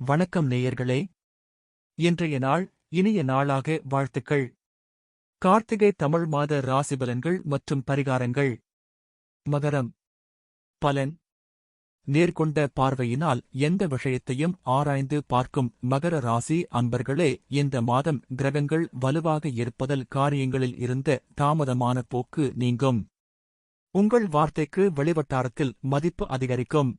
வணக்கம் நேயர்களே. இன்றைய நாள் இனிய நாளாக வாழ்த்துக்கள். கார்த்திகை தமிழ் மாத ராசிபலன்கள் மற்றும் பரிகாரங்கள். மகரம். பலன். நேர்கொண்ட பார்வையினால் எந்த விஷயத்தையும் ஆராய்ந்து பார்க்கும் மகர ராசி அன்பர்களே இந்த மாதம் கிரகங்கள் வலுவாக இருப்பதல் காரியங்களில் இருந்த தாமதமான போக்கு நீங்கும். உங்கள் வார்த்தைக்கு வெளிவட்டாரத்தில் மதிப்பு அதிகரிக்கும்.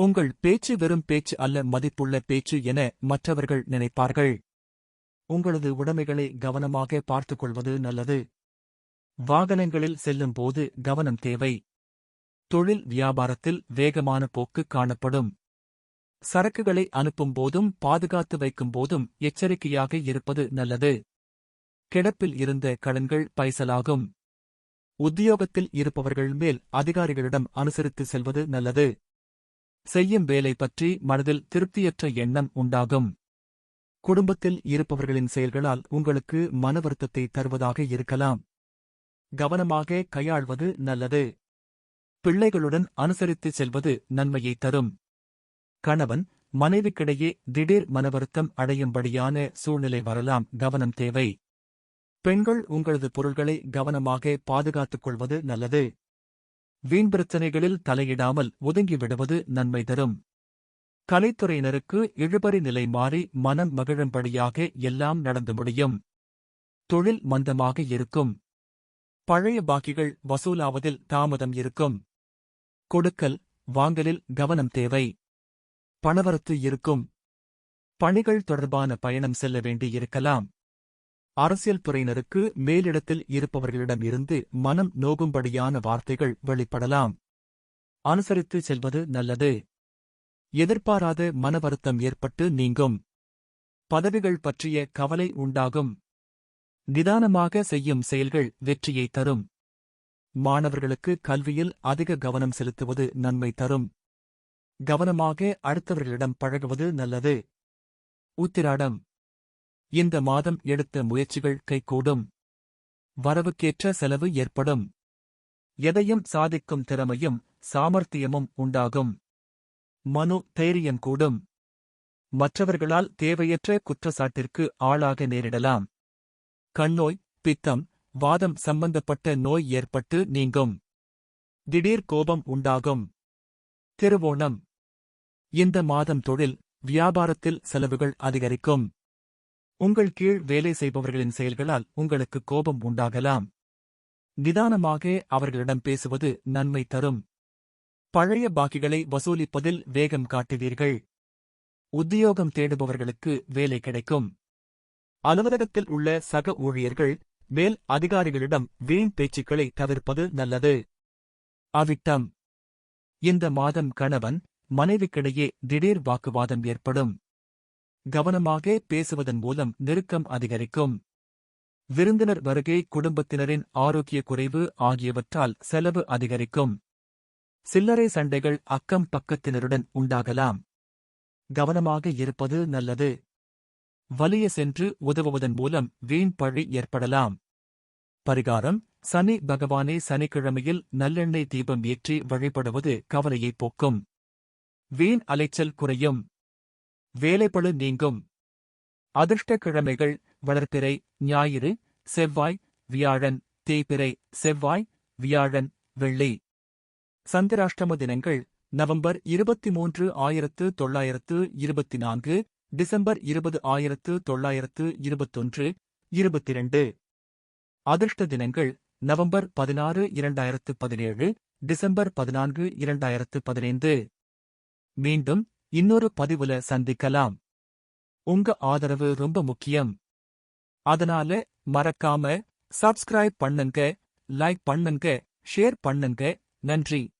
உங்கள் பேச்சு வெறும் பேச்சு அல்ல மதிப்புள்ள பேச்சு என மற்றவர்கள் நினைப்பார்கள். உங்களது உடைமைகளை கவனமாக பார்த்துக் கொள்வது நல்லது. வாகனங்களில் செல்லும் போது கவனம் தேவை. தொழில் வியாபாரத்தில் வேகமான போக்கு காணப்படும். சரக்குகளை அனுப்பும் போதும் பாதுகாத்து வைக்கும் போதும் எச்சரிக்கையாக இருப்பது நல்லது. கிடப்பில் இருந்த கடன்கள் பைசலாகும். உத்தியோகத்தில் இருப்பவர்கள் மேல் அதிகாரிகளிடம் அனுசரித்து செல்வது நல்லது. செய்யும் வேலை பற்றி மனதில் திருப்தியற்ற எண்ணம் உண்டாகும். குடும்பத்தில் இருப்பவர்களின் செயல்களால் உங்களுக்கு மன வருத்தத்தை தருவதாக இருக்கலாம். கவனமாக கையாள்வது நல்லது. பிள்ளைகளுடன் அனுசரித்து செல்வது நன்மையை தரும். கணவன் மனைவிக்கிடையே திடீர் மனவருத்தம் அடையும்படியான சூழ்நிலை வரலாம் கவனம் தேவை. பெண்கள் உங்களது பொருள்களை கவனமாக பாதுகாத்துக் கொள்வது நல்லது. வீண் பிரச்சனைகளில் தலையிடாமல் ஒதுங்கி விடுவது நன்மை தரும். கலைத்துறையினருக்கு இழுபறி நிலை மாறி மனம் மகிழும்படியாக எல்லாம் நடந்து முடியும். தொழில் மந்தமாக இருக்கும். பழைய பாக்கிகள் வசூலாவதில் தாமதம் இருக்கும். கொடுக்கல் வாங்கலில் கவனம் தேவை. பணவரத்து இருக்கும். பணிகள் தொடர்பான பயணம் செல்ல வேண்டியிருக்கலாம். அரசியல் துறையினருக்கு மேலிடத்தில் இருப்பவர்களிடம் இருந்து மனம் நோகும்படியான வார்த்தைகள் வெளிப்படலாம். அனுசரித்து செல்வது நல்லது. எதிர்பாராத மன வருத்தம் ஏற்பட்டு நீங்கும். பதவிகள் பற்றிய கவலை உண்டாகும். நிதானமாக செய்யும் செயல்கள் வெற்றியை தரும். மாணவர்களுக்கு கல்வியில் அதிக கவனம் செலுத்துவது நன்மை தரும். கவனமாக அடுத்தவர்களிடம் பழகுவது நல்லது. உத்திராடம். இந்த மாதம் எடுத்த முயற்சிகள் கைகூடும். வரவுக்கேற்ற செலவு ஏற்படும். எதையும் சாதிக்கும் திறமையும் சாமர்த்தியமும் உண்டாகும். மனு தைரியம் கூடும். மற்றவர்களால் தேவையற்ற குற்றச்சாட்டிற்கு ஆளாக நேரிடலாம். கண்ணோய் பித்தம் வாதம் சம்பந்தப்பட்ட நோய் ஏற்பட்டு நீங்கும். திடீர் கோபம் உண்டாகும். திருவோணம். இந்த மாதம் தொழில் வியாபாரத்தில் செலவுகள் அதிகரிக்கும். உங்கள் கீழ் வேலை செய்பவர்களின் செயல்களால் உங்களுக்கு கோபம் உண்டாகலாம். நிதானமாக அவர்களிடம் பேசுவது நன்மை தரும். பழைய பாக்கிகளை வசூலிப்பதில் வேகம் காட்டுவீர்கள். உத்தியோகம் தேடுபவர்களுக்கு வேலை கிடைக்கும். அலுவலகத்தில் உள்ள சக ஊழியர்கள் மேல் அதிகாரிகளிடம் வீண் பேச்சுக்களை தவிர்ப்பது நல்லது. அவிட்டம். இந்த மாதம் கணவன் மனைவிக்கிடையே திடீர் வாக்குவாதம் ஏற்படும். கவனமாக பேசுவதன் மூலம் நெருக்கம் அதிகரிக்கும். விருந்தினர் வருகை குடும்பத்தினரின் ஆரோக்கிய குறைவு ஆகியவற்றால் செலவு அதிகரிக்கும். சில்லறை சண்டைகள் அக்கம் பக்கத்தினருடன் உண்டாகலாம். கவனமாக இருப்பது நல்லது. வலிய சென்று உதவுவதன் மூலம் வீண் பழி ஏற்படலாம். பரிகாரம் சனி பகவானே சனிக்கிழமையில் நல்லெண்ணெய் தீபம் ஏற்றி வழிபடுவது கவலையை போக்கும். வீண் அலைச்சல் குறையும். வேலைப்பழு நீங்கும். அதிர்ஷ்ட கிழமைகள் வளர்ப்பிறை ஞாயிறு செவ்வாய் வியாழன் தேய்பிறை செவ்வாய் வியாழன் வெள்ளி. சந்திராஷ்டம தினங்கள் நவம்பர் இருபத்தி மூன்று ஆயிரத்து தொள்ளாயிரத்து இருபத்தி நான்கு டிசம்பர் இருபது ஆயிரத்து தொள்ளாயிரத்து இருபத்தொன்று இருபத்திரண்டு. அதிர்ஷ்ட தினங்கள் நவம்பர் பதினாறு இரண்டாயிரத்து பதினேழு டிசம்பர் பதினான்கு இரண்டாயிரத்து பதினைந்து. மீண்டும் இன்னொரு பதிவுல சந்திக்கலாம். உங்க ஆதரவு ரொம்ப முக்கியம். அதனால மறக்காம சப்ஸ்கிரைப் பண்ணுங்க லைக் பண்ணுங்க ஷேர் பண்ணுங்க. நன்றி.